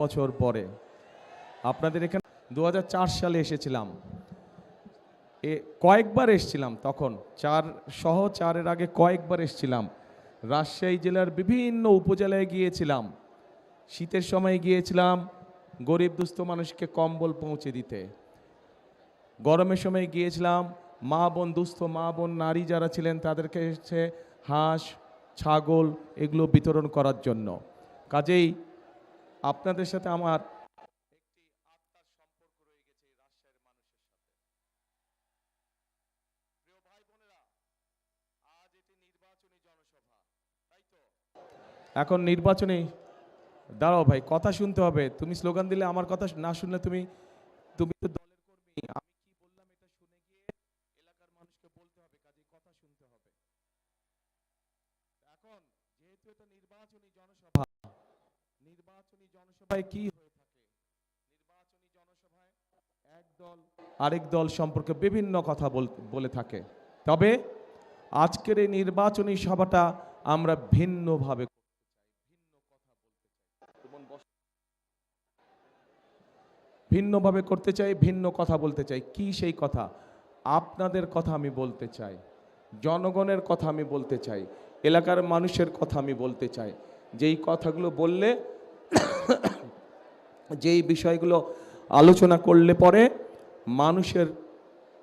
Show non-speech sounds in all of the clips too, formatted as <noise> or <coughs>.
বছর পরে। আপনাদের এখানে দু হাজার চার সালে এসেছিলাম। এ কয়েকবার এসেছিলাম তখন। চার সহ চারের আগে কয়েকবার এসেছিলাম। রাজশাহী জেলার বিভিন্ন উপজেলায় গিয়েছিলাম। শীতের সময় গিয়েছিলাম গরিব দুস্থ মানুষকে কম্বল পৌঁছে দিতে। গরমের সময় গিয়েছিলাম, মা বোন, দুস্থ মা বোন, নারী যারা ছিলেন তাদেরকে এসে হাঁস, ছাগল এগুলো বিতরণ করার জন্য। কাজেই আপনাদের সাথে আমার এখন নির্বাচনে, দাঁড়াও ভাই, কথা শুনতে হবে। তুমি স্লোগান দিলে আমার কথা না শুনলে তুমি তুমি তো দলের কর্মী। আমি কি বললাম এটা শুনে গিয়ে এলাকার মানুষকে বলতে হবে কাজে কথা শুনতে হবে। এখন যেহেতু এটা নির্বাচনী জনসভা নির্বাচনী জনসভায় কি হয়ে থাকে? নির্বাচনী জনসভায় এক দল আরেক দল সম্পর্কে বিভিন্ন কথা বলে থাকে। তবে আজকের এই নির্বাচনী সভাটা আমরা ভিন্নভাবে ভিন্নভাবে করতে চাই, ভিন্ন কথা বলতে চাই। কি সেই কথা? আপনাদের কথা আমি বলতে চাই, জনগণের কথা আমি বলতে চাই, এলাকার মানুষের কথা আমি বলতে চাই। যেই কথাগুলো বললে <coughs> যেই বিষয়গুলো আলোচনা করলে পরে মানুষের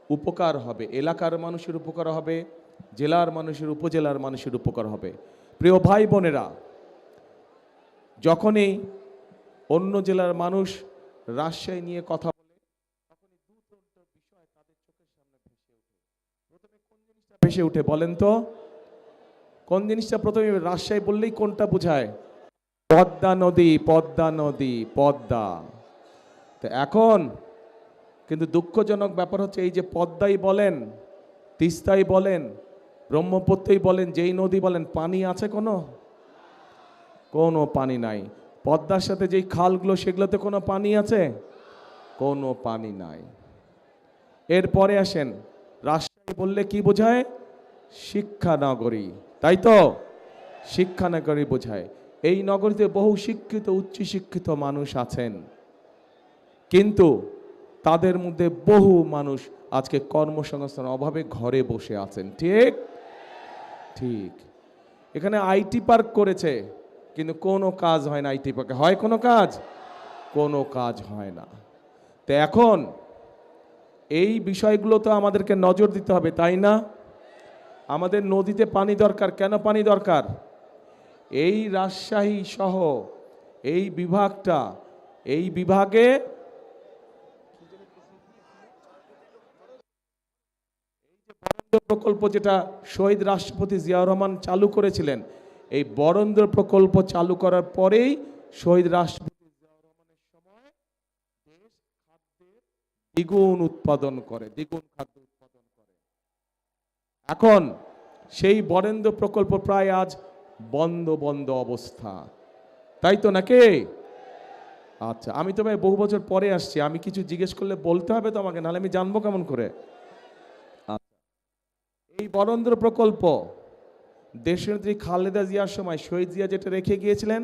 উপকার হবে, এলাকার মানুষের উপকার হবে, জেলার মানুষের, উপজেলার মানুষের উপকার হবে। প্রিয় ভাই বোনেরা, যখনই অন্য জেলার মানুষ রাজশাহী নিয়ে কথা বলে ভেসে ওঠে বলেন তো? কোন জিনিসটা প্রথমে রাজশাহী বললেই কোনটা বোঝায়? পদ্মা নদী পদ্মা নদী, পদ্মা। তো এখন কিন্তু দুঃখজনক ব্যাপার হচ্ছে এই যে পদ্মাই বলেন, তিস্তাই বলেন, ব্রহ্মপুত্রই বলেন, যেই নদী বলেন, পানি আছে কোনো? কোনো পানি নাই। পদ্মার সাথে যেই খালগুলো, সেগুলোতে কোনো পানি আছে? কোনো পানি নাই। এরপরে আসেন, রাজশাহী বললে কি বোঝায়? শিক্ষা নগরী তাই তো? শিক্ষা নগরী বোঝায়। এই নগরীতে বহু শিক্ষিত, উচ্চ শিক্ষিত মানুষ আছেন। কিন্তু তাদের মধ্যে বহু মানুষ আজকে কর্মসংস্থান অভাবে ঘরে বসে আছেন। ঠিক? ঠিক। এখানে আইটি পার্ক করেছে, কিন্তু কোনো কাজ হয় না আইটি পার্কে। হয় কোনো কাজ? কোনো কাজ হয় না। তো এখন এই বিষয়গুলো তো আমাদেরকে নজর দিতে হবে, তাই না? আমাদের নদীতে পানি দরকার। কেন পানি দরকার? এই রাজশাহী সহ এই বিভাগটা, এই বিভাগে প্রকল্প যেটা শহীদ রাষ্ট্রপতি জিয়াউর রহমান চালু করেছিলেন, এই বরেন্দ্র প্রকল্প চালু করার পরেই শহীদ রাষ্ট্রপতি জিয়াউর রহমানের সময় দ্বিগুণ উৎপাদন করে, দ্বিগুণ খাদ্য উৎপাদন করে। এখন সেই বরেন্দ্র প্রকল্প প্রায় আজ বন্ধ বন্ধ অবস্থা। তাই তো নাকি? আচ্ছা আমি তো ভাই বহু বছর পরে আসছি, আমি কিছু জিজ্ঞেস করলে বলতে হবে তো আমাকে নাহলে আমি জানব কেমন করে। এই বরেন্দ্র প্রকল্প দেশনেত্রী খালেদা জিয়ার সময় শহীদ জিয়া যেটা রেখে গিয়েছিলেন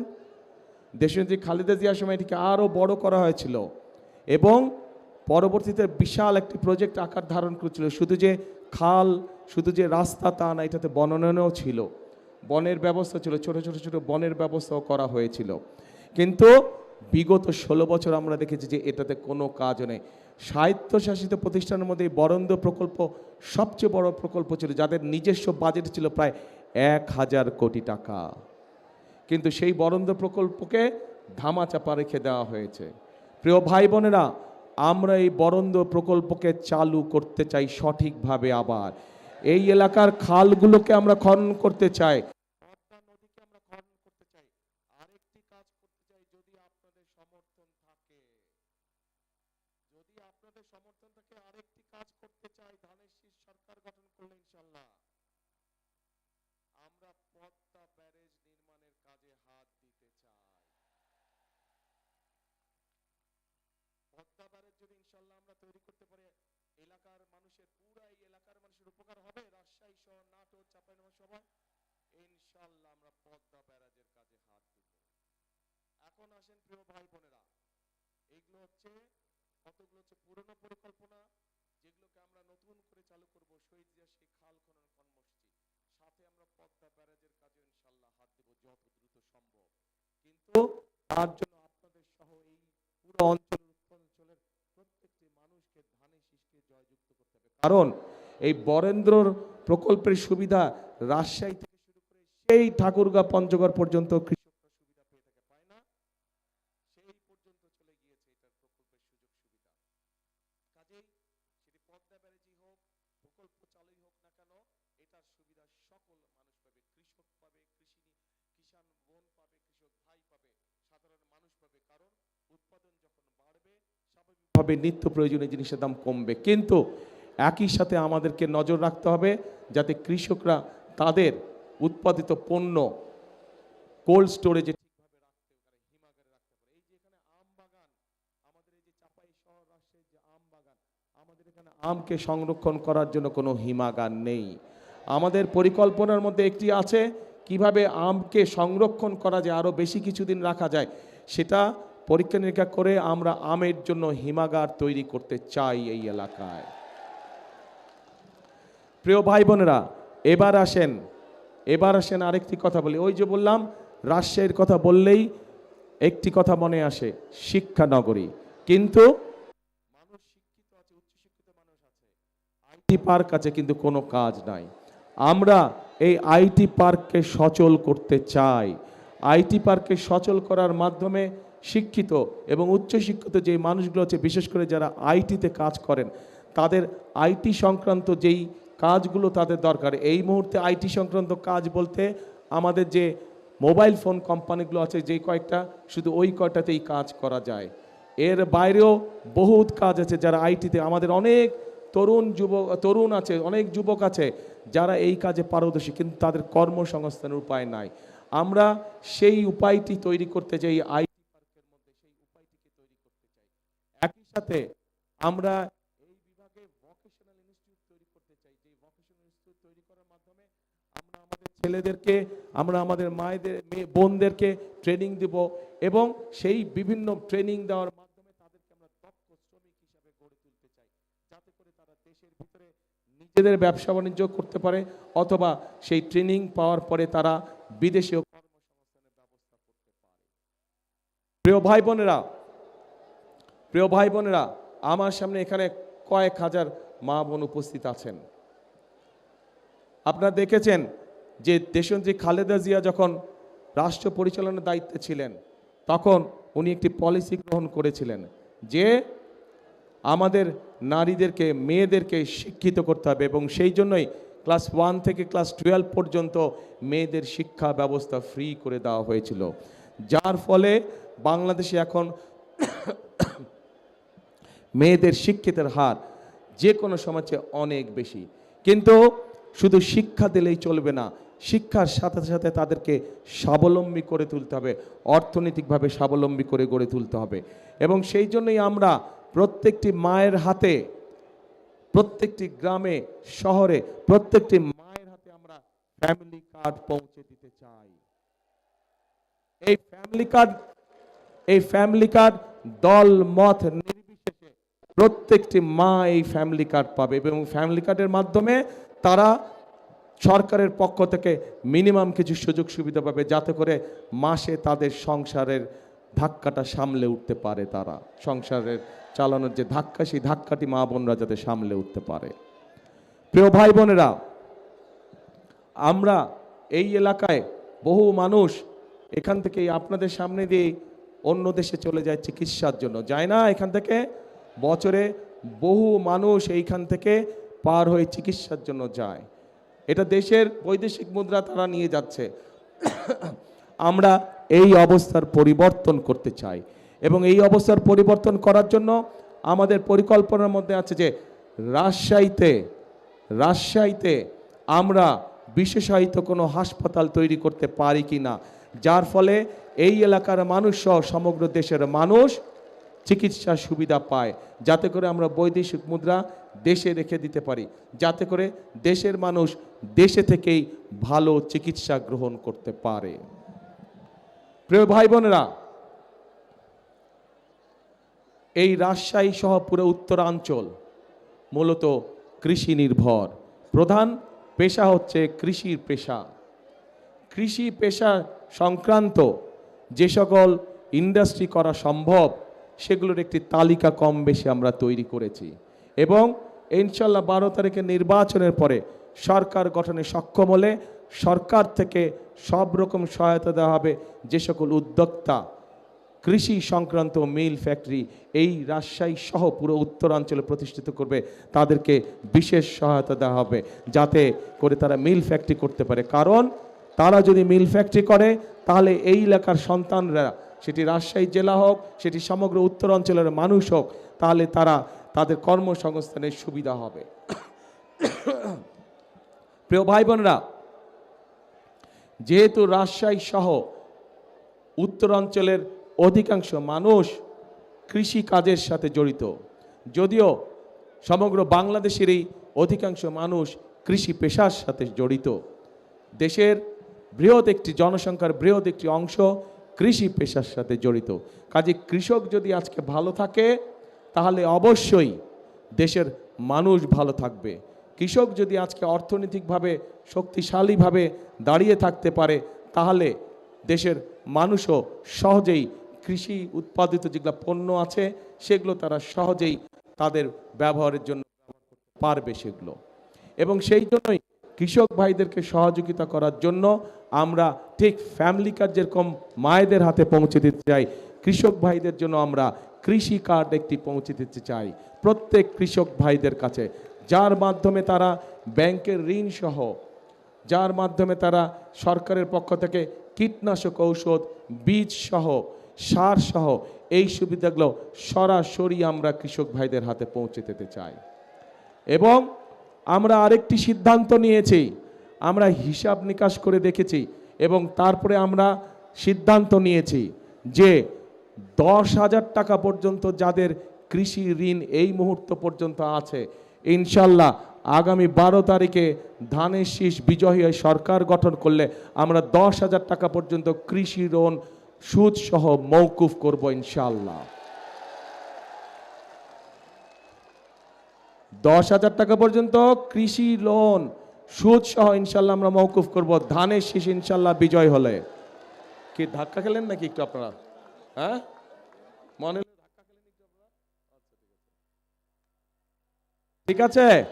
দেশনেত্রী খালেদা জিয়ার সময় এটিকে আরও বড় করা হয়েছিল। এবং পরবর্তীতে বিশাল একটি প্রজেক্ট আকার ধারণ করেছিল, শুধু যে খাল, শুধু যে রাস্তা তা না, এটাতে বননও ছিল। বনের ব্যবস্থা ছিল, ছোট ছোট ছোট বনের ব্যবস্থাও করা হয়েছিল। কিন্তু বিগত ষোলো বছর আমরা দেখেছি যে এটাতে কোনো কাজ নেই। স্বায়ত্তশাসিত প্রতিষ্ঠানের মধ্যে এই বরেন্দ্র প্রকল্প সবচেয়ে বড় প্রকল্প ছিল, যাদের নিজস্ব বাজেট ছিল প্রায় এক হাজার কোটি টাকা। কিন্তু সেই বরেন্দ্র প্রকল্পকে ধামাচাপা রেখে দেওয়া হয়েছে। প্রিয় ভাই বোনেরা, আমরা এই বরেন্দ্র প্রকল্পকে চালু করতে চাই সঠিকভাবে আবার। এই এলাকার খালগুলোকে আমরা খনন করতে চাই পদ্মা নদীকে আমরা খনন করতে চাই আরেকটি কাজ করতে চাই যদি আপনাদের সমর্থন থাকে যদি আপনাদের সমর্থন থাকে আরেকটি কাজ করতে চাই ধানের শীষ সরকার গঠন করলে ইনশাল্লাহ আমরা পদ্মা ব্যারেজ নির্মাণের কাজে হাত দিতে চাই পদ্মা ব্যারেজ যদি ইনশাল্লাহ আমরা তৈরি করতে পারি এলাকার মানুষের পুরা এই এলাকার মানুষের উপকার হবে রাজশাহী সহ নাটোর চাপাইনবাবগঞ্জ সবাই ইনশাল্লাহ আমরা পদ্মা ব্যারাজের কাজে হাত এখন আসেন প্রিয় ভাই বোনেরা এইগুলো হচ্ছে, কতগুলো হচ্ছে পুরনো পরিকল্পনা, যেগুলোকে আমরা নতুন করে চালু করব, শহীদ জিয়া খাল খনন কর্মসূচি। সাথে আমরা পদ্মা ব্যারাজের কাজে ইনশাল্লাহ হাত দেব যত দ্রুত সম্ভব। কিন্তু তার জন্য আপনাদের সহ এই পুরো অঞ্চলের প্রত্যেকটি মানুষকে ধানে জয়যুক্ত করতে হবে। কারণ এই বরেন্দ্রর প্রকল্পের সুবিধা রাজশাহী সেই ঠাকুরগাঁ পঞ্চগড় পর্যন্ত স্বাভাবিকভাবে নিত্য প্রয়োজনীয় জিনিসের দাম কমবে কিন্তু একই সাথে আমাদেরকে নজর রাখতে হবে যাতে কৃষকরা তাদের উৎপাদিত পণ্য কোল্ড স্টোরেজে আমকে সংরক্ষণ করার জন্য কোনো হিমাগার নেই। আমাদের পরিকল্পনার মধ্যে একটি আছে, কীভাবে আমকে সংরক্ষণ করা যায়, আরও বেশি কিছুদিন রাখা যায়, সেটা পরীক্ষা নিরীক্ষা করে আমরা আমের জন্য হিমাগার তৈরি করতে চাই এই এলাকায়। প্রিয় ভাই বোনেরা, এবার আসেন এবার আসেন আরেকটি কথা বলি। ওই যে বললাম, রাজশাহীর কথা বললেই একটি কথা মনে আসে, শিক্ষা নগরী। কিন্তু আইটি পার্ক আছে, কিন্তু কোনো কাজ নাই। আমরা এই আইটি পার্ককে সচল করতে চাই। আইটি পার্ককে সচল করার মাধ্যমে শিক্ষিত এবং উচ্চশিক্ষিত যে মানুষগুলো আছে, বিশেষ করে যারা আইটিতে কাজ করেন, তাদের আইটি সংক্রান্ত যেই কাজগুলো তাদের দরকার। এই মুহূর্তে আইটি সংক্রান্ত কাজ বলতে আমাদের যে মোবাইল ফোন কোম্পানিগুলো আছে, যে কয়েকটা, শুধু ওই কয়টাতেই কাজ করা যায়। এর বাইরেও বহুত কাজ আছে যারা আইটিতে আমাদের অনেক তরুণ যুবক, তরুণ আছে, অনেক যুবক আছে যারা এই কাজে পারদর্শী, কিন্তু তাদের কর্মসংস্থানের উপায় নাই। আমরা সেই উপায়টি তৈরি করতে চাই আইটি পার্কের মধ্যে সেই উপায়টিকে তৈরি করতে চাই। একই সাথে আমরা এই বিভাগে ভোকেশনাল ইনস্টিটিউট তৈরি করতে চাই যে ভোকেশনাল ইনস্টিটিউট তৈরি করার মাধ্যমে আমরা আমাদের ছেলেদেরকে, আমরা আমাদের মায়েদের, মেয়ে বোনদেরকে ট্রেনিং দিব এবং সেই বিভিন্ন ট্রেনিং দেওয়ার মাধ্যমে তাদেরকে আমরা দক্ষ শ্রমিক হিসাবে গড়ে তুলতে চাই। যাতে করে তারা দেশের ভিতরে নিজেদের ব্যবসা বাণিজ্য করতে পারে অথবা সেই ট্রেনিং পাওয়ার পরে তারা বিদেশেও কর্মসংস্থানের ব্যবস্থা করতে পারে। প্রিয় ভাই বোনেরা, প্রিয় ভাই বোনেরা, আমার সামনে এখানে কয়েক হাজার মা বোন উপস্থিত আছেন। আপনারা দেখেছেন যে দেশনেত্রী খালেদা জিয়া যখন রাষ্ট্র পরিচালনার দায়িত্বে ছিলেন, তখন উনি একটি পলিসি গ্রহণ করেছিলেন যে আমাদের নারীদেরকে, মেয়েদেরকে শিক্ষিত করতে হবে এবং সেই জন্যই ক্লাস ওয়ান থেকে ক্লাস টুয়েলভ পর্যন্ত মেয়েদের শিক্ষা ব্যবস্থা ফ্রি করে দেওয়া হয়েছিল। যার ফলে বাংলাদেশে এখন মেয়েদের শিক্ষিতের হার যে কোনো সমাজে অনেক বেশি। কিন্তু শুধু শিক্ষা দিলেই চলবে না, শিক্ষার সাথে সাথে তাদেরকে স্বাবলম্বী করে তুলতে হবে, অর্থনৈতিকভাবে স্বাবলম্বী করে গড়ে তুলতে হবে। এবং সেই জন্যই আমরা প্রত্যেকটি মায়ের হাতে, প্রত্যেকটি গ্রামে, শহরে, প্রত্যেকটি মায়ের হাতে আমরা ফ্যামিলি কার্ড পৌঁছে দিতে চাই। এই ফ্যামিলি কার্ড এই ফ্যামিলি কার্ড দল, মত নির্বিশেষে প্রত্যেকটি মা এই ফ্যামিলি কার্ড পাবে এবং ফ্যামিলি কার্ডের মাধ্যমে তারা সরকারের পক্ষ থেকে মিনিমাম কিছু সুযোগ সুবিধা পাবে যাতে করে মাসে তাদের সংসারের ধাক্কাটা সামলে উঠতে পারে তারা। সংসারের চালানোর যে ধাক্কা, সেই ধাক্কাটি মা বোনরা যাতে সামলে উঠতে পারে। প্রিয় ভাই বোনেরা, আমরা এই এলাকায় বহু মানুষ এখান থেকে আপনাদের সামনে দিয়ে অন্য দেশে চলে যায় চিকিৎসার জন্য। যায় না এখান থেকে? বছরে বহু মানুষ এইখান থেকে পার হয়ে চিকিৎসার জন্য যায়। এটা দেশের বৈদেশিক মুদ্রা তারা নিয়ে যাচ্ছে। আমরা এই অবস্থার পরিবর্তন করতে চাই এবং এই অবস্থার পরিবর্তন করার জন্য আমাদের পরিকল্পনার মধ্যে আছে যে রাজশাহীতে রাজশাহীতে আমরা বিশেষায়িত কোনো হাসপাতাল তৈরি করতে পারি কি না যার ফলে এই এলাকার মানুষ সহ সমগ্র দেশের মানুষ চিকিৎসা সুবিধা পায়। যাতে করে আমরা বৈদেশিক মুদ্রা দেশে রেখে দিতে পারি। যাতে করে দেশের মানুষ দেশে থেকেই ভালো চিকিৎসা গ্রহণ করতে পারে। প্রিয় ভাই বোনেরা, এই রাজশাহী সহ পুরো উত্তরাঞ্চল মূলত কৃষি নির্ভর। প্রধান পেশা হচ্ছে কৃষির পেশা। কৃষি পেশা সংক্রান্ত যে সকল ইন্ডাস্ট্রি করা সম্ভব সেগুলোর একটি তালিকা কম বেশি আমরা তৈরি করেছি। এবং ইনশাল্লাহ বারো তারিখে নির্বাচনের পরে সরকার গঠনে সক্ষম হলে সরকার থেকে সব রকম সহায়তা দেওয়া হবে যে সকল উদ্যোক্তা, কৃষি সংক্রান্ত মিল ফ্যাক্টরি, এই রাজশাহী সহ পুরো উত্তরাঞ্চলে প্রতিষ্ঠিত করবে, তাদেরকে বিশেষ সহায়তা দেওয়া হবে যাতে করে তারা মিল ফ্যাক্টরি করতে পারে। কারণ তারা যদি মিল ফ্যাক্টরি করে, তাহলে এই এলাকার সন্তানরা সেটি রাজশাহী জেলা হোক, সেটি সমগ্র উত্তরাঞ্চলের মানুষ হোক, তাহলে তারা তাদের কর্মসংস্থানের সুবিধা হবে। প্রিয় ভাই বোনরা যেহেতু রাজশাহী সহ উত্তরাঞ্চলের অধিকাংশ মানুষ কৃষি কাজের সাথে জড়িত, যদিও সমগ্র বাংলাদেশেরই অধিকাংশ মানুষ কৃষি পেশার সাথে জড়িত। দেশের বৃহৎ একটি জনসংখ্যার বৃহৎ একটি অংশ কৃষি পেশার সাথে জড়িত। কাজে কৃষক যদি আজকে ভালো থাকে, তাহলে অবশ্যই দেশের মানুষ ভালো থাকবে। কৃষক যদি আজকে অর্থনৈতিকভাবে শক্তিশালীভাবে দাঁড়িয়ে থাকতে পারে, তাহলে দেশের মানুষও সহজেই কৃষি উৎপাদিত যেগুলো পণ্য আছে, সেগুলো তারা সহজেই তাদের ব্যবহারের জন্য পারবে সেগুলো। এবং সেই জন্যই কৃষক ভাইদেরকে সহযোগিতা করার জন্য আমরা ঠিক ফ্যামিলি কার্ড যেরকম মায়েদের হাতে পৌঁছে দিতে চাই, কৃষক ভাইদের জন্য আমরা কৃষি কার্ড একটি পৌঁছে দিতে চাই। প্রত্যেক কৃষক ভাইদের কাছে, যার মাধ্যমে তারা ব্যাংকের ঋণ সহ, যার মাধ্যমে তারা সরকারের পক্ষ থেকে কীটনাশক ঔষধ, বীজ সহ, সার সহ, এই সুবিধাগুলো সরাসরি আমরা কৃষক ভাইদের হাতে পৌঁছে দিতে চাই। এবং আমরা আরেকটি সিদ্ধান্ত নিয়েছি। আমরা হিসাব নিকাশ করে দেখেছি এবং তারপরে আমরা সিদ্ধান্ত নিয়েছি যে দশ হাজার টাকা পর্যন্ত যাদের কৃষি ঋণ এই মুহূর্ত পর্যন্ত আছে, ইনশাল্লাহ আগামী বারো তারিখে ধানের শীষ বিজয়ী সরকার গঠন করলে আমরা দশ হাজার টাকা পর্যন্ত কৃষি ঋণ সুদ সহ মৌকুফ করব ইনশাল্লাহ। দশ হাজার টাকা পর্যন্ত কৃষি লোন সুদ সহ ইনশাল্লাহ আমরা মৌকুফ করব। ধানের শীষ ইনশাল্লাহ বিজয় হলে। কি, ধাক্কা খেলেন নাকি একটু আপনারা? হ্যাঁ? মনে। ঠিক আছে?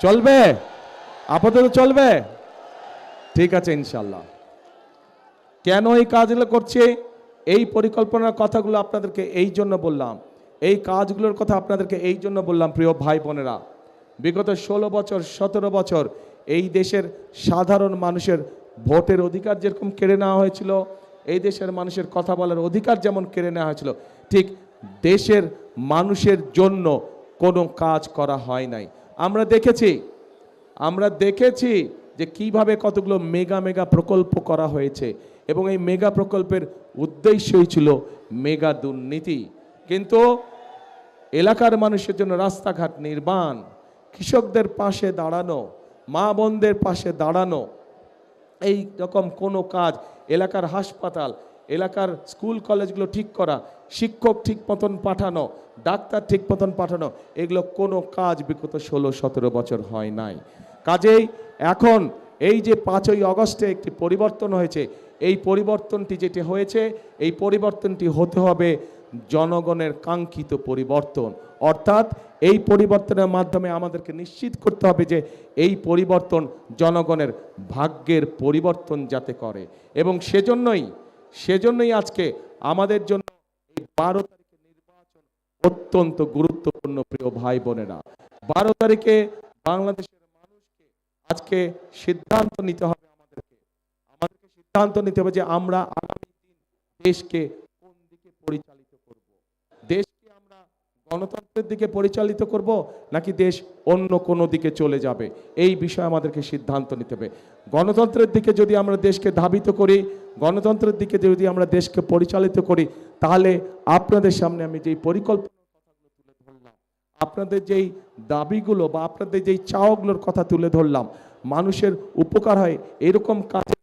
চলবে? আপাতত চলবে? ঠিক আছে ইনশাল্লাহ। কেন এই কাজগুলো করছে? এই পরিকল্পনার কথাগুলো আপনাদেরকে এই জন্য বললাম। এই কাজগুলোর কথা আপনাদেরকে এই জন্য বললাম, প্রিয় ভাই বোনেরা। বিগত ষোলো বছর, সতেরো বছর এই দেশের সাধারণ মানুষের ভোটের অধিকার যেরকম কেড়ে নেওয়া হয়েছিল, এই দেশের মানুষের কথা বলার অধিকার যেমন কেড়ে নেওয়া হয়েছিল, ঠিক দেশের মানুষের জন্য কোনো কাজ করা হয় নাই। আমরা দেখেছি আমরা দেখেছি যে কীভাবে কতগুলো মেগা মেগা প্রকল্প করা হয়েছে এবং এই মেগা প্রকল্পের উদ্দেশ্যই ছিল মেগা দুর্নীতি। কিন্তু এলাকার মানুষের জন্য রাস্তাঘাট নির্মাণ, কৃষকদের পাশে দাঁড়ানো, মা বোনদের পাশে দাঁড়ানো, এই রকম কোনো কাজ এলাকার হাসপাতাল, এলাকার স্কুল কলেজগুলো ঠিক করা, শিক্ষক ঠিক মতন পাঠানো, ডাক্তার ঠিক মতন পাঠানো, এগুলো কোনো কাজ বিগত ষোলো, সতেরো বছর হয় নাই। কাজেই এখন এই যে পাঁচই অগস্টে একটি পরিবর্তন হয়েছে, এই পরিবর্তনটি যেটি হয়েছে, এই পরিবর্তনটি হতে হবে জনগণের কাঙ্ক্ষিত পরিবর্তন। অর্থাৎ এই পরিবর্তনের মাধ্যমে আমাদেরকে নিশ্চিত করতে হবে যে এই পরিবর্তন জনগণের ভাগ্যের পরিবর্তন যাতে করে। এবং সেজন্যই সেজন্যই আজকে আমাদের জন্য এই বারো তারিখে নির্বাচন অত্যন্ত গুরুত্বপূর্ণ, প্রিয় ভাই বোনেরা বারো তারিখে বাংলাদেশের মানুষকে আজকে সিদ্ধান্ত নিতে হবে আমাদেরকে। আমাদেরকে সিদ্ধান্ত নিতে হবে যে আমরা আগামী দিন দেশকে কোন দিকে আমরা গণতন্ত্রের দিকে পরিচালিত করব নাকি দেশ অন্য কোনো দিকে চলে যাবে? এই বিষয়ে আমাদেরকে সিদ্ধান্ত নিতে হবে। গণতন্ত্রের দিকে যদি আমরা দেশকে ধাবিত করি, গণতন্ত্রের দিকে যদি আমরা দেশকে পরিচালিত করি, তাহলে আপনাদের সামনে আমি যেই ধরলাম আপনাদের যেই দাবিগুলো বা আপনাদের যেই চাওয়াগুলোর কথা তুলে ধরলাম, মানুষের উপকার হয় এরকম কাজের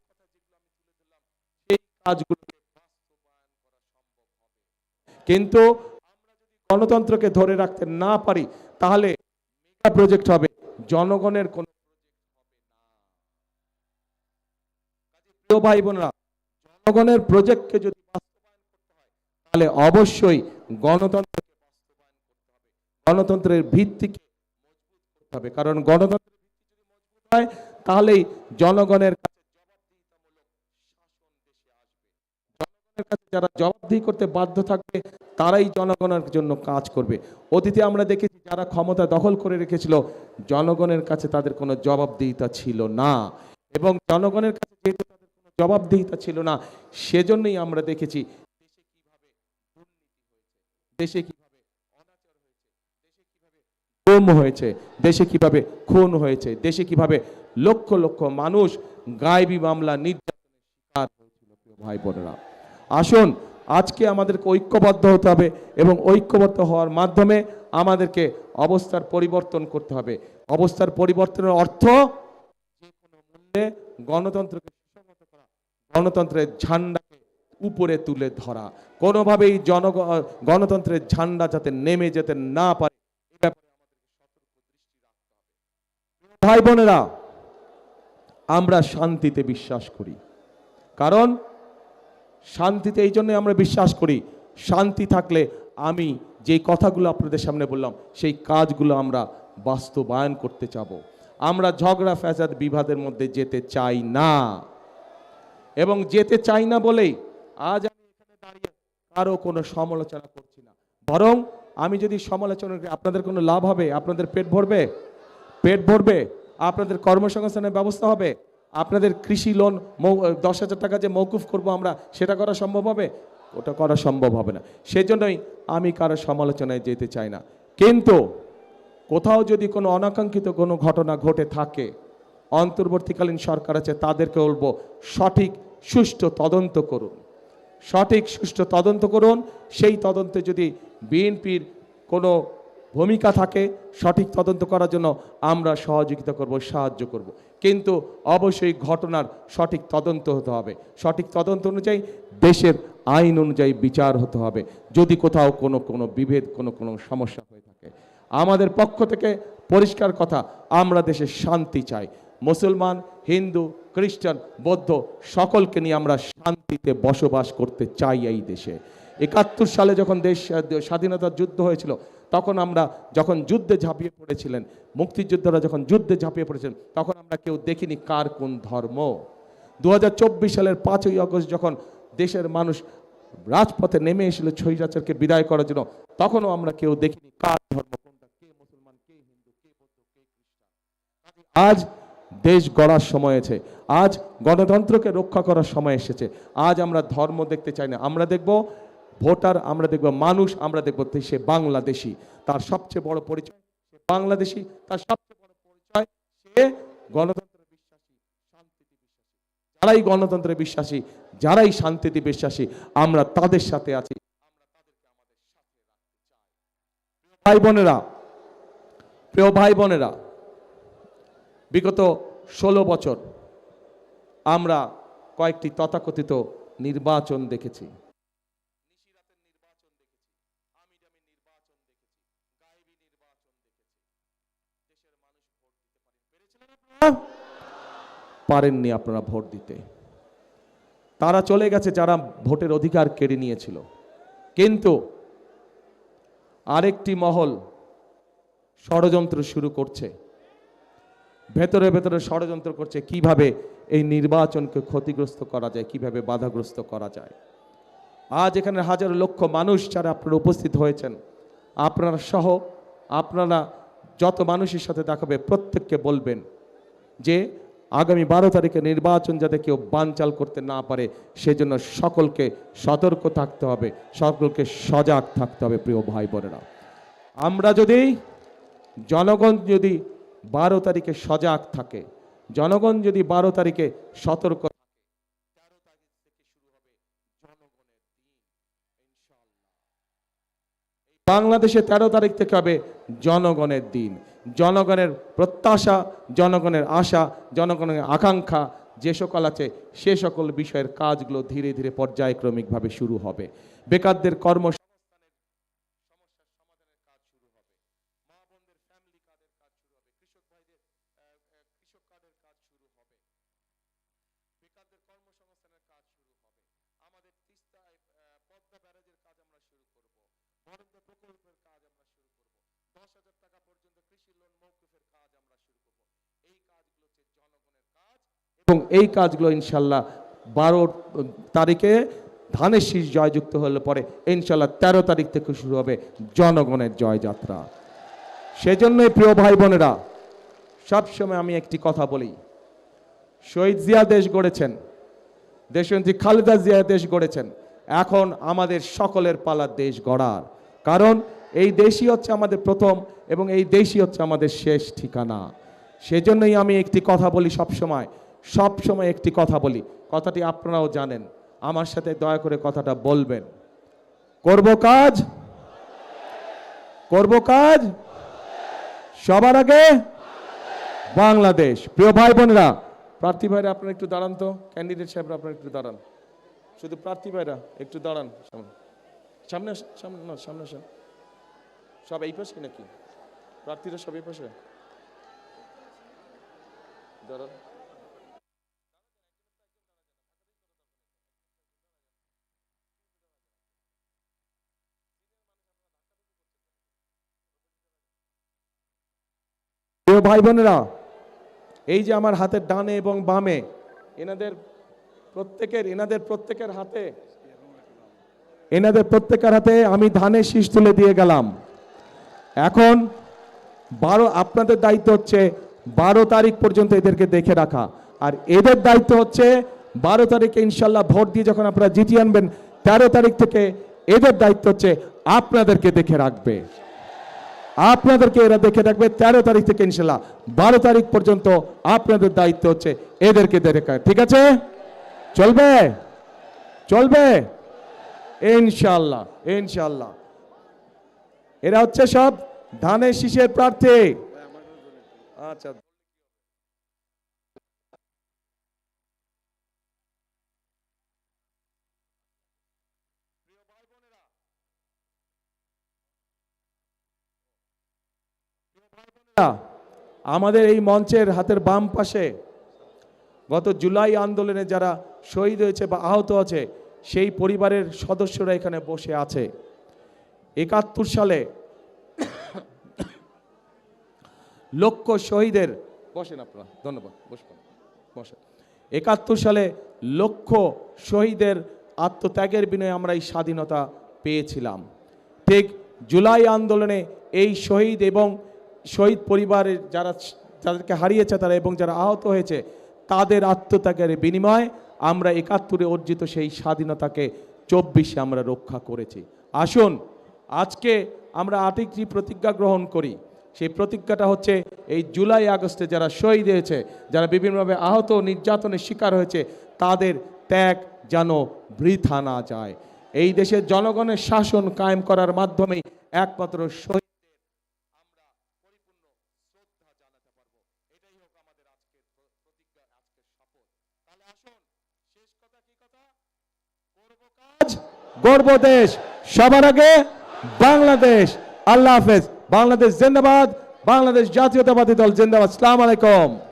হবে। কিন্তু গণতন্ত্রকে ধরে রাখতে না পারি, তাহলে মেগা প্রজেক্ট হবে। জনগণের কোন ভাই বোনেরা জনগণের প্রজেক্টকে যদি তাহলে অবশ্যই হবে। গণতন্ত্রের ভিত্তিকে হবে। কারণ মজবুত হয়, তাহলেই জনগণের কাছে জবাবদিহিতামূলক শাসন দেশে আসবে জনগণের কাছে যারা জবাবদিহি করতে বাধ্য থাকবে, তারাই জনগণের জন্য কাজ করবে। অতীতে আমরা দেখেছি যারা ক্ষমতা দখল করে রেখেছিল, জনগণের কাছে তাদের কোনো জবাবদিহিতা ছিল না। এবং জনগণের কাছে যেহেতু তাদের কোনো জবাবদিহিতা ছিল না, সেজন্যই আমরা দেখেছি দেশে কীভাবে গুম হয়েছে, দেশে কীভাবে খুন হয়েছে, দেশে কীভাবে লক্ষ লক্ষ মানুষ গায়েবী মামলা নির্যাতনের শিকার হয়েছিল ভাই বোনেরা। আসুন, আজকে আমাদেরকে ঐক্যবদ্ধ হতে হবে এবং ঐক্যবদ্ধ হওয়ার মাধ্যমে আমাদেরকে অবস্থার পরিবর্তন করতে হবে। অবস্থার পরিবর্তনের অর্থ গণতন্ত্রকে করা, গণতন্ত্রের ঝান্ডাকে উপরে তুলে ধরা। কোনোভাবেই জন গণতন্ত্রের ঝান্ডা যাতে নেমে যেতে না পারে ভাই বোনেরা, আমরা শান্তিতে বিশ্বাস করি। কারণ শান্তিতে, এই জন্য আমরা বিশ্বাস করি, শান্তি থাকলে আমি যে কথাগুলো আপনাদের সামনে বললাম, সেই কাজগুলো আমরা বাস্তবায়ন করতে চাবো। আমরা ঝগড়া, ফ্যাসাদ, বিবাদের মধ্যে যেতে চাই না। এবং যেতে চাই না বলেই আজ আমি এখানে দাঁড়িয়ে কারও কোনো সমালোচনা করছি না। বরং আমি যদি সমালোচনা করি, আপনাদের কোনো লাভ হবে? আপনাদের পেট ভরবে? পেট ভরবে? আপনাদের কর্মসংস্থানের ব্যবস্থা হবে? আপনাদের কৃষি লোন দশ হাজার টাকা যে মৌকুফ করব আমরা, সেটা করা সম্ভব হবে? ওটা করা সম্ভব হবে না। সেজন্যই আমি কারও সমালোচনায় যেতে চাই না। কিন্তু কোথাও যদি কোনো অনাকাঙ্ক্ষিত কোনো ঘটনা ঘটে থাকে, অন্তর্বর্তীকালীন সরকার আছে, তাদেরকে বলব, সঠিক সুষ্ঠু তদন্ত করুন। সঠিক সুষ্ঠু তদন্ত করুন। সেই তদন্তে যদি বিএনপির কোনো ভূমিকা থাকে, সঠিক তদন্ত করার জন্য আমরা সহযোগিতা করব, সাহায্য করব। কিন্তু অবশ্যই ঘটনার সঠিক তদন্ত হতে হবে। সঠিক তদন্ত অনুযায়ী দেশের আইন অনুযায়ী বিচার হতে হবে। যদি কোথাও কোনো কোনো বিভেদ, কোনো কোনো সমস্যা হয়ে থাকে। আমাদের পক্ষ থেকে পরিষ্কার কথা, আমরা দেশে শান্তি চাই। মুসলমান, হিন্দু, খ্রিস্টান, বৌদ্ধ, সকলকে নিয়ে আমরা শান্তিতে বসবাস করতে চাই এই দেশে। একাত্তর সালে যখন দেশ স্বাধীনতার যুদ্ধ হয়েছিল তখন আমরা যখন যুদ্ধে ঝাঁপিয়ে পড়েছিলেন, মুক্তিযোদ্ধারা যখন যুদ্ধে ঝাঁপিয়ে পড়েছিলেন, তখন আমরা কেউ দেখিনি কার কোন ধর্ম। দুহাজার চব্বিশ সালের পাঁচই আগস্ট যখন দেশের মানুষ রাজপথে নেমে এসেছিল ছৈরাচারকে বিদায় করার জন্য, তখনও আমরা কেউ দেখিনি কার ধর্ম, কোনটা, কে মুসলমান, কে হিন্দু, কে কে খ্রিস্টান। আজ দেশ গড়ার সময় আছে আজ গণতন্ত্রকে রক্ষা করার সময় এসেছে, আজ আমরা ধর্ম দেখতে চাই না। আমরা দেখব ভোটার আমরা দেখব, মানুষ আমরা দেখব সে বাংলাদেশি। তার সবচেয়ে বড় পরিচয় সে বাংলাদেশি, তার সবচেয়ে বড় পরিচয় সে গণতন্ত্রে বিশ্বাসী, শান্তিতে বিশ্বাসী। যারাই গণতন্ত্রে বিশ্বাসী, যারাই শান্তিতে বিশ্বাসী, আমরা তাদের সাথে আছি ভাই বোনেরা, প্রিয় ভাই বোনেরা, বিগত ষোলো বছর আমরা কয়েকটি তথাকথিত নির্বাচন দেখেছি নিশিরাতের নির্বাচন দেখেছি আমিডামি নির্বাচন দেখেছি গায়েবী নির্বাচন দেখেছি দেশের মানুষ ভোট দিতে পারেন পেরেছিলেন আপনারা পারেননি আপনারা ভোট দিতে। তারা চলে গেছে যারা ভোটের অধিকার কেড়ে নিয়েছিল। কিন্তু আরেকটি মহল ষড়যন্ত্র শুরু করছে। ভেতরে ভেতরে ষড়যন্ত্র করছে কীভাবে এই নির্বাচনকে ক্ষতিগ্রস্ত করা যায়, কীভাবে বাধাগ্রস্ত করা যায়। আজ এখানে হাজার লক্ষ মানুষ যারা আপনারা উপস্থিত হয়েছেন, আপনারা সহ, আপনারা যত মানুষের সাথে দেখাবে প্রত্যেককে বলবেন যে আগামী বারো তারিখে নির্বাচন যাতে কেউ বানচাল করতে না পারে, সেজন্য সকলকে সতর্ক থাকতে হবে, সকলকে সজাগ থাকতে হবে, প্রিয় ভাই বোনেরা। আমরা যদি জনগণ যদি বারো তারিখে সজাগ থাকে, জনগণ যদি বারো তারিখে সতর্ক থাকে তেরো তারিখ থেকে শুরু হবে জনগণের দিন ইনশাআল্লাহ এই বাংলাদেশে তেরো তারিখ থেকে হবে জনগণের দিন। জনগণের প্রত্যাশা, জনগণের আশা, জনগণের আকাঙ্ক্ষা, যে সকল আছে, সে সকল বিষয়ের কাজগুলো ধীরে ধীরে পর্যায়ক্রমিকভাবে শুরু হবে। বেকারদের কর্ম কৃষক কার্ডের কাজ শুরু হবে বেকারদের কর্মসংস্থানের কাজ শুরু হবে আমাদের তিস্তায় আহ, পদ্মা ব্যারাজের কাজ আমরা শুরু করব বরেন্দ্র প্রকল্পের কাজ আমরা শুরু করব দশ হাজার টাকা পর্যন্ত কৃষি লোন মৌকুফের কাজ আমরা শুরু করব এই কাজগুলো হচ্ছে জনগণের কাজ এবং এই কাজগুলো ইনশাল্লাহ বারো, তারিখে ধানের শীষ জয়যুক্ত হলে পরে ইনশাল্লাহ তেরো তারিখ থেকে শুরু হবে জনগণের জয়যাত্রা। সেজন্যই প্রিয় ভাই বোনেরা, সবসময় আমি একটি কথা বলি। শহীদ জিয়া দেশ গড়েছেন, দেশনেত্রী খালেদা জিয়া দেশ গড়েছেন, এখন আমাদের সকলের পালা দেশ গড়ার। কারণ এই দেশই হচ্ছে আমাদের প্রথম এবং এই দেশই হচ্ছে আমাদের শেষ ঠিকানা। সেজন্যই আমি একটি কথা বলি সবসময় সবসময় একটি কথা বলি। কথাটি আপনারাও জানেন। আমার সাথে দয়া করে কথাটা বলবেন। করব কাজ? করব কাজ? সবার আগে? বাংলাদেশ। প্রিয় ভাই বোনেরা প্রার্থী ভাইরা, আপনারা একটু দাঁড়ান তো। ক্যান্ডিডেট সাহেবরা, আপনারা একটু দাঁড়ান। শুধু প্রার্থী ভাইরা, একটু দাঁড়ান। সামনে। সামনে সামনে না, সামনে আসেন। সব এই পাশে নাকি? প্রার্থীরা সব এই পাশে? দাঁড়ান। ভাই বোনেরা এই যে আমার হাতের ডানে এবং বামে, এনাদের প্রত্যেকের এনাদের প্রত্যেকের হাতে, এনাদের প্রত্যেকের হাতে আমি ধানের শীষ তুলে দিয়ে গেলাম। এখন বারো, আপনাদের দায়িত্ব হচ্ছে বারো তারিখ পর্যন্ত এদেরকে দেখে রাখা। আর এদের দায়িত্ব হচ্ছে বারো তারিখে ইনশাল্লাহ ভোট দিয়ে যখন আপনারা জিতিয়ে আনবেন, তেরো তারিখ থেকে এদের দায়িত্ব হচ্ছে আপনাদেরকে দেখে রাখবে। আপনাদেরকে এরা দেখে রাখবে, তেরো তারিখ থেকে ইনশাল্লাহ, বারো তারিখ পর্যন্ত আপনাদের দায়িত্ব হচ্ছে এদেরকে দেখে ঠিক আছে? চলবে? চলবে? ইনশাল্লাহ ইনশাল্লাহ। এরা হচ্ছে সব ধানের শীষের প্রার্থী। আচ্ছা। আমাদের এই মঞ্চের হাতের বাম পাশে গত জুলাই আন্দোলনে যারা শহীদ হয়েছে বা আহত আছে সেই পরিবারের সদস্যরা এখানে বসে আছে। একাত্তর সালে লক্ষ শহীদের বসেন আপনারা ধন্যবাদ বসবেন বসেন। একাত্তর সালে লক্ষ শহীদের আত্মত্যাগের বিনয়ে আমরা এই স্বাধীনতা পেয়েছিলাম। ঠিক জুলাই আন্দোলনে এই শহীদ এবং শহীদ পরিবারের যারা যাদেরকে হারিয়েছে তারা এবং যারা আহত হয়েছে, তাদের আত্মত্যাগের বিনিময়ে আমরা একাত্তরে অর্জিত সেই স্বাধীনতাকে চব্বিশে আমরা রক্ষা করেছি। আসুন, আজকে আমরা আরেকটি প্রতিজ্ঞা গ্রহণ করি। সেই প্রতিজ্ঞাটা হচ্ছে, এই জুলাই আগস্টে যারা শহীদ হয়েছে, যারা বিভিন্নভাবে আহত নির্যাতনের শিকার হয়েছে, তাদের ত্যাগ যেন বৃথা না যায়। এই দেশের জনগণের শাসন কায়েম করার মাধ্যমেই একমাত্র শহীদ আমরা পরিপূর্ণ শ্রদ্ধা জানাতে পারব এটাই হোক আমাদের আজকের প্র- প্রতিজ্ঞা আজকের শপথ তাহলে আসুন শেষ কথা কি কথা করব কাজ গর্ব দেশ। সবার আগে বাংলাদেশ। আল্লাহ হাফেজ। বাংলাদেশ জিন্দাবাদ। বাংলাদেশ জাতীয়তাবাদী দল জিন্দাবাদ। সালাম আলাইকুম।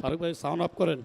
ফারুক ভাই সাউন্ড অফ করেন।